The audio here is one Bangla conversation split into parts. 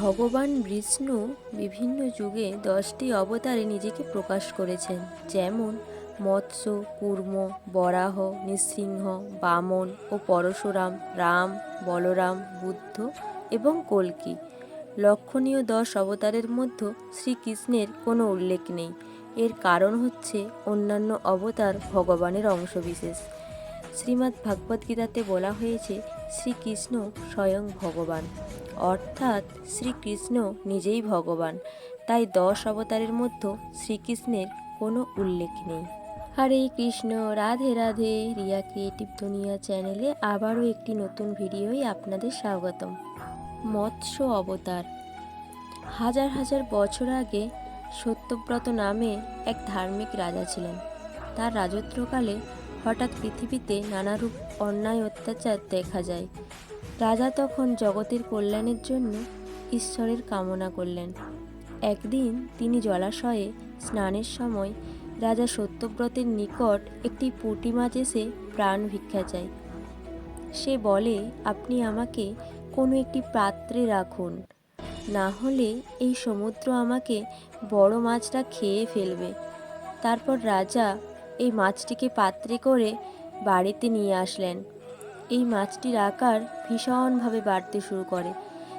ভগবান বিষ্ণু বিভিন্ন যুগে দশটি অবতারে নিজেকে প্রকাশ করেছেন। যেমন মৎস্য, কুর্ম, বরাহ, নৃসিংহ, বামন ও পরশুরাম, রাম, বলরাম, বুদ্ধ এবং কল্কি। লক্ষণীয় দশ অবতারের মধ্যে শ্রীকৃষ্ণের কোনো উল্লেখ নেই। এর কারণ হচ্ছে অন্যান্য অবতার ভগবানের অংশবিশেষ। শ্রীমদ্ ভাগবদ্গীতাতে বলা হয়েছে, শ্রীকৃষ্ণ স্বয়ং ভগবান। অর্থাৎ শ্রীকৃষ্ণ নিজেই ভগবান। তাই দশ অবতারের মধ্যে শ্রীকৃষ্ণের কোনো উল্লেখ নেই। হরে কৃষ্ণ, রাধে রাধে। রিয়া ক্রিয়েটিভ দুনিয়া চ্যানেলে আবারও একটি নতুন ভিডিওই আপনাদের স্বাগতম। মৎস্য অবতার। হাজার হাজার বছর আগে সত্যব্রত নামে এক ধার্মিক রাজা ছিলেন। তার রাজত্বকালে হঠাৎ পৃথিবীতে নানারূপ অন্যায় অত্যাচার দেখা যায়। রাজা তখন জগতের কল্যাণের জন্য ঈশ্বরের কামনা করলেন। একদিন তিনি জলাশয়ে স্নানের সময় রাজা সত্যব্রতের নিকট একটি পুঁটি মাছ এসে প্রাণ ভিক্ষা চায়। সে বলে, আপনি আমাকে কোনো একটি পাত্রে রাখুন। না হলে এই সমুদ্র আমাকে বড় মাছটা খেয়ে ফেলবে। তারপর রাজা এই মাছটিকে পাত্রে করে বাড়িতে নিয়ে আসলেন। এই মাছটির আকার ভীষণভাবে বাড়তে শুরু করে।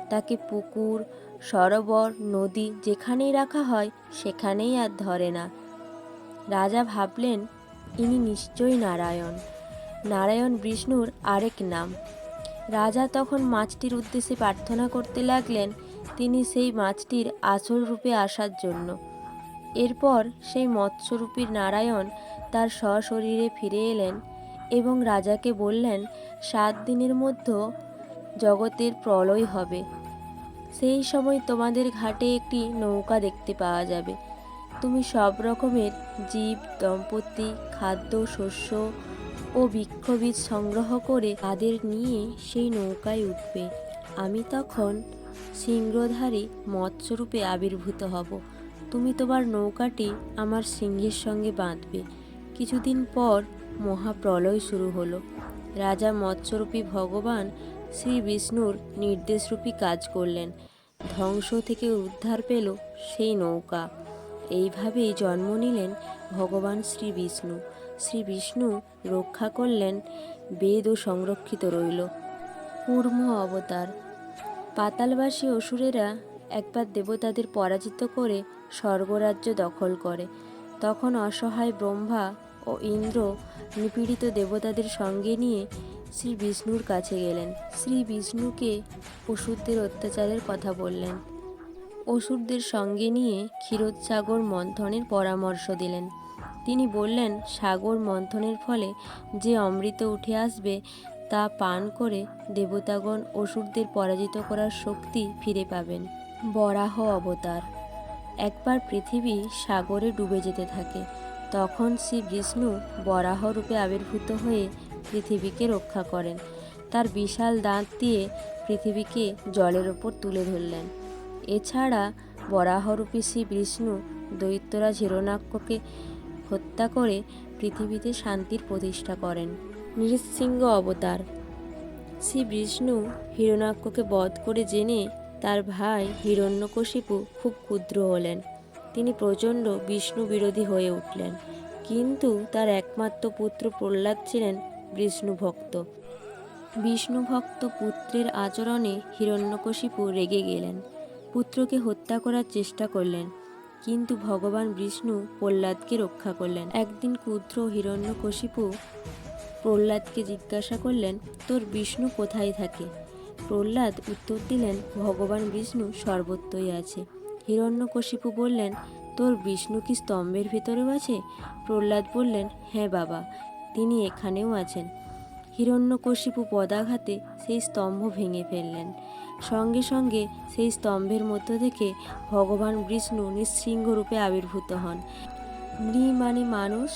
তাকে পুকুর, সরোবর, নদী যেখানেই রাখা হয় সেখানেই আর ধরে না। রাজা ভাবলেন, ইনি নিশ্চয়ই নারায়ণ। নারায়ণ বিষ্ণুর আরেক নাম। রাজা তখন মাছটির উদ্দেশ্যে প্রার্থনা করতে লাগলেন তিনি সেই মাছটির আসল রূপে আসার জন্য। এরপর সেই মৎস্যরূপীর নারায়ণ তার সশরীরে ফিরে এলেন। এবং রাজাকে বললেন, সাত দিনের মধ্যে জগতের প্রলয় হবে। সেই সময় তোমাদের ঘাটে একটি নৌকা দেখতে পাওয়া যাবে। তুমি সব রকমের জীব, দম্পতি, খাদ্য, শস্য ও বৃক্ষবীজ সংগ্রহ করে তাদের নিয়ে সেই নৌকায় উঠবে। আমি তখন সিংহধারী মৎস্যরূপে আবির্ভূত হব। তুমি তোমার নৌকাটি আমার সিংহের সঙ্গে বাঁধবে। কিছুদিন পর মহাপ্রলয় শুরু হলো। রাজা মৎস্যরূপী ভগবান শ্রী বিষ্ণুর নির্দেশরূপী কাজ করলেন। ধ্বংস থেকে উদ্ধার পেল সেই নৌকা। এইভাবেই জন্ম নিলেন ভগবান শ্রী বিষ্ণু। শ্রী বিষ্ণু রক্ষা করলেন বেদও সংরক্ষিত রইল। কূর্ম অবতার। পাতালবাসী অসুরেরা একবার দেবতাদের পরাজিত করে স্বর্গরাজ্য দখল করে। তখন অসহায় ব্রহ্মা ও ইন্দ্র নিপীড়িত দেবতাদের সঙ্গে নিয়ে শ্রী বিষ্ণুর কাছে গেলেন। শ্রী বিষ্ণুকে অসুরদের অত্যাচারের কথা বললেন। অসুরদের সঙ্গে নিয়ে ক্ষীরোদসাগর মন্থনের পরামর্শ দিলেন। তিনি বললেন, সাগর মন্থনের ফলে যে অমৃত উঠে আসবে, তা পান করে দেবতাগণ অসুরদের পরাজিত করার শক্তি ফিরে পাবেন। বরাহ অবতার। একবার পৃথিবী সাগরে ডুবে যেতে থাকে। তখন শ্রী বিষ্ণু বরাহ রূপে আবির্ভূত হয়ে পৃথিবীকে রক্ষা করেন। তার বিশাল দাঁত দিয়ে পৃথিবীকে জলের ওপর তুলে ধরলেন। এছাড়া বরাহরূপী শ্রী বিষ্ণু দৈত্যরাজ হিরণাক্ষকে হত্যা করে পৃথিবীতে শান্তির প্রতিষ্ঠা করেন। নৃসিংহ অবতার। শ্রী বিষ্ণু হিরণাক্ষকে বধ করে জেনে তার ভাই হিরণ্যকশিপু খুব ক্ষুদ্র হলেন। তিনি প্রচণ্ড বিষ্ণু বিরোধী হয়ে উঠলেন। কিন্তু তার একমাত্র পুত্র প্রহ্লাদ ছিলেন বিষ্ণু ভক্ত বিষ্ণু ভক্ত পুত্রের আচরণে হিরণ্যকশিপু রেগে গেলেন। পুত্রকে হত্যা করার চেষ্টা করলেন, কিন্তু ভগবান বিষ্ণু প্রহ্লাদকে রক্ষা করলেন। একদিন ক্ষুদ্র হিরণ্যকশিপু প্রহ্লাদকে জিজ্ঞাসা করলেন, তোর বিষ্ণু কোথায় থাকে? প্রহ্লাদ উত্তর দিলেন, ভগবান বিষ্ণু সর্বত্রই আছে। হিরণ্যকশিপু বললেন, তোর বিষ্ণু কি স্তম্ভের ভেতরেও আছে? প্রহ্লাদ বললেন হ্যাঁ বাবা, তিনি এখানেও আছেন। হিরণ্যকশিপু পদাঘাতে সেই স্তম্ভ ভেঙে ফেললেন। সঙ্গে সঙ্গে সেই স্তম্ভের মধ্য থেকে ভগবান বিষ্ণু নৃসিংহ রূপে আবির্ভূত হন। নৃ মানে মানুষ,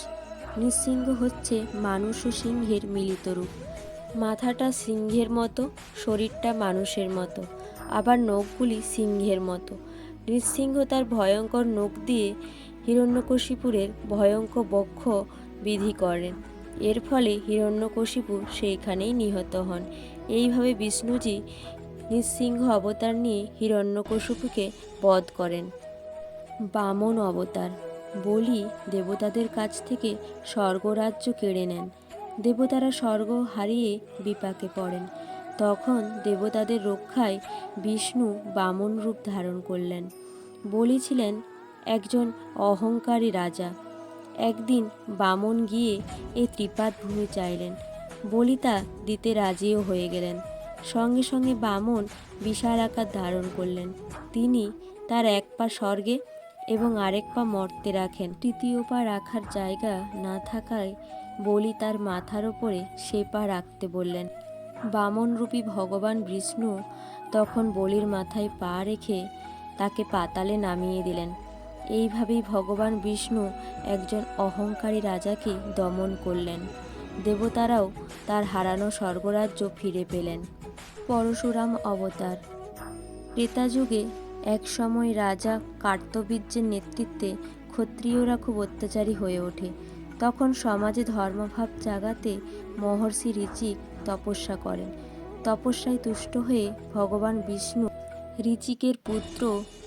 নৃসিংহ হচ্ছে মানুষ ও সিংহের মিলিত রূপ। মাথাটা সিংহের মতো, শরীরটা মানুষের মতো, আবার নখগুলি সিংহের মতো। নৃসিংহ তার ভয়ঙ্কর নখ দিয়ে হিরণ্যকশিপুরের ভয়ঙ্কর বক্ষ বিধি করেন। এর ফলে হিরণ্যকশিপু সেইখানেই নিহত হন। এইভাবে বিষ্ণুজি নৃসিংহ অবতার নিয়ে হিরণ্যকশিপুকে বধ করেন। বামন অবতার, বলি দেবতাদের কাছ থেকে স্বর্গরাজ্য কেড়ে নেন। দেবতারা স্বর্গ হারিয়ে বিপাকে পড়েন। তখন দেবতাদের রক্ষায় বিষ্ণু বামন রূপ ধারণ করলেন। বলি ছিলেন একজন অহংকারী রাজা। একদিন বামন গিয়ে এ ত্রিপাদ ভূমি চাইলেন। বলি তা দিতে রাজিও হয়ে গেলেন। সঙ্গে সঙ্গে বামন বিশাল আকার ধারণ করলেন। তিনি তার এক পা স্বর্গে এবং আরেক পা মর্তে রাখেন। তৃতীয় পা রাখার জায়গা না থাকায় বলি তার মাথার ওপরে সে পা রাখতে বললেন। বামনরূপী ভগবান বিষ্ণু তখন বলির মাথায় পা রেখে তাকে পাতালে নামিয়ে দিলেন। এইভাবেই ভগবান বিষ্ণু একজন অহংকারী রাজাকে দমন করলেন। দেবতারাও তার হারানো স্বর্গরাজ্য ফিরে পেলেন। পরশুরাম অবতার। ত্রেতাযুগে এক সময় রাজা কার্তবীর্যের নেতৃত্বে ক্ষত্রিয়রা খুব অত্যাচারী হয়ে ওঠে। তখন সমাজে ধর্মভাব জাগাতে মহর্ষি ঋচিক তপস্যা করেন। তপস্যায় তুষ্ট হয়ে ভগবান বিষ্ণু ঋচিকের পুত্র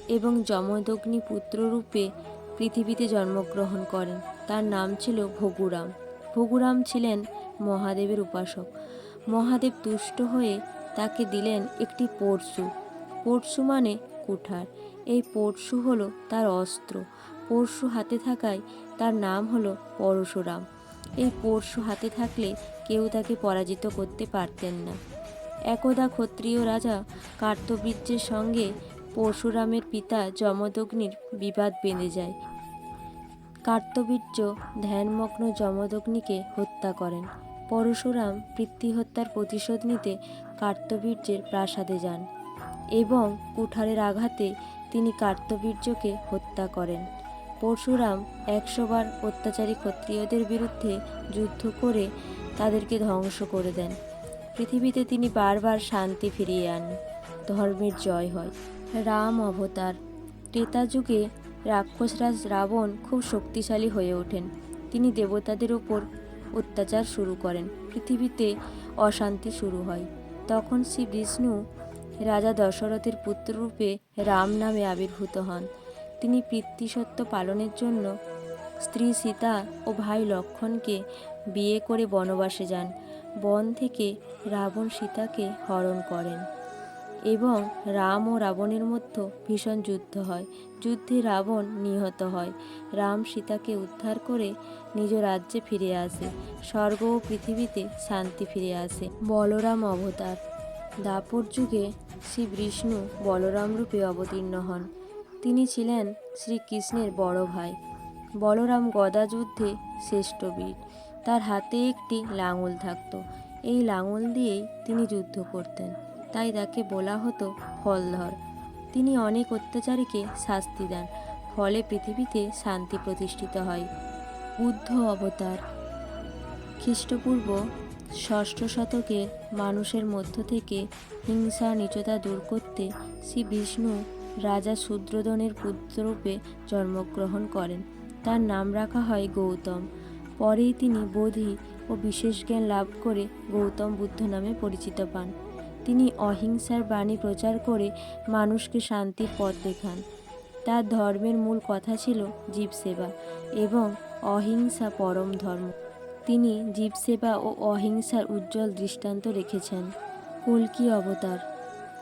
এবং যমদগ্নি পুত্ররূপে পৃথিবীতে জন্মগ্রহণ করেন। তার নাম ছিল ভগুরাম। ভগুরাম ছিলেন মহাদেবের উপাসক। মহাদেব তুষ্ট হয়ে তাকে দিলেন একটি পরশু। পরশু মানে কুঠার। এই পরশু হলো তার অস্ত্র। পরশু হাতে থাকায় তার নাম হলো পরশুরাম। এই পরশু হাতে থাকলে কেউ তাকে পরাজিত করতে পারতেন না। একদা ক্ষত্রিয় রাজা কার্তবীর্যের সঙ্গে পরশুরামের পিতা যমদগ্নির বিবাদ বেঁধে যায়। কার্তবীর্য ধ্যানমগ্ন যমদগ্নিকে হত্যা করেন। পরশুরাম পিতৃহত্যার প্রতিশোধ নিতে কার্তবীর্যের প্রাসাদে যান এবং কুঠারের আঘাতে তিনি কার্তবীর্যকে হত্যা করেন। পরশুরাম একশোবার অত্যাচারী ক্ষত্রিয়দের বিরুদ্ধে যুদ্ধ করে তাদেরকে ধ্বংস করে দেন। পৃথিবীতে তিনি বারবার শান্তি ফিরিয়ে আন ধর্মের জয় হয়। রাম অবতার। ত্রেতা যুগে রাক্ষসরাজ রাবণ খুব শক্তিশালী হয়ে ওঠেন। তিনি দেবতাদের উপর অত্যাচার শুরু করেন। পৃথিবীতে অশান্তি শুরু হয়। তখন শ্রী বিষ্ণু রাজা দশরথের পুত্ররূপে রাম নামে আবির্ভূত হন। তিনি পিতৃসত্য পালনের জন্য স্ত্রী সীতা ও ভাই লক্ষণকে বিয়ে করে বনবাসে যান। বন থেকে রাবণ সীতাকে হরণ করেন এবং রাম ও রাবণের মধ্যে ভীষণ যুদ্ধ হয়। যুদ্ধে রাবণ নিহত হয়। রাম সীতাকে উদ্ধার করে নিজ রাজ্যে ফিরে আসে। স্বর্গ ও পৃথিবীতে শান্তি ফিরে আসে। বলরাম অবতার। দাপর যুগে শ্রী বিষ্ণু বলরাম রূপে অবতীর্ণ হন। তিনি ছিলেন শ্রীকৃষ্ণের বড় ভাই। বলরাম গদা যুদ্ধে শ্রেষ্ঠ বীর। তার হাতে একটি লাঙল থাকতো। এই লাঙল দিয়েই তিনি যুদ্ধ করতেন। তাই তাকে বলা হতো ফলধর। তিনি অনেক অত্যাচারীকে শাস্তি দেন। ফলে পৃথিবীতে শান্তি প্রতিষ্ঠিত হয়। বুদ্ধ অবতার। খ্রিস্টপূর্ব ষষ্ঠ শতকে মানুষের মধ্য থেকে হিংসা নিচতা দূর করতে শ্রী বিষ্ণু রাজা শূদ্রদনের পুত্ররূপে জন্মগ্রহণ করেন। তার নাম রাখা হয় গৌতম। পরেই তিনি বোধি ও বিশেষ জ্ঞান লাভ করে গৌতম বুদ্ধ নামে পরিচিত পান। তিনি অহিংসার বাণী প্রচার করে মানুষকে শান্তির পথ দেখান। তার ধর্মের মূল কথা ছিল জীবসেবা এবং অহিংসা পরম ধর্ম। তিনি জীবসেবা ও অহিংসার উজ্জ্বল দৃষ্টান্ত রেখেছেন। কুলকি অবতার?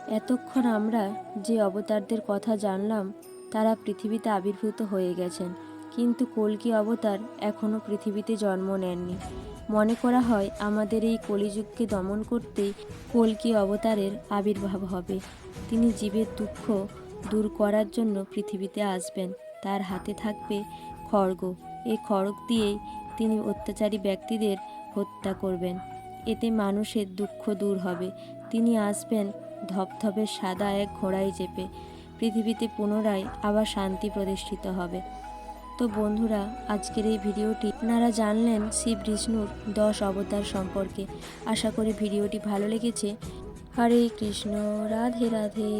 এতক্ষণ আমরা যে অবতারদের কথা জানলাম, তারা পৃথিবীতে আবির্ভূত হয়ে গেছেন। কিন্তু কল্কি অবতার এখনও পৃথিবীতে জন্ম নেননি। মনে করা হয় আমাদের এই কলিযুগকে দমন করতেই কল্কি অবতারের আবির্ভাব হবে। তিনি জীবের দুঃখ দূর করার জন্য পৃথিবীতে আসবেন। তার হাতে থাকবে খড়গ। এই খড়গ দিয়েই তিনি অত্যাচারী ব্যক্তিদের হত্যা করবেন। এতে মানুষের দুঃখ দূর হবে। তিনি আসবেন ধপধপে সাদা এক ঘোড়ায় চেপে পৃথিবীতে পুনরায় আবার শান্তি প্রতিষ্ঠিত হবে। তো বন্ধুরা, আজকের এই ভিডিওটি আপনারা জানলেন শিব বিষ্ণুর দশ অবতার সম্পর্কে। আশা করি ভিডিওটি ভালো লেগেছে। হরে কৃষ্ণ, রাধে রাধে।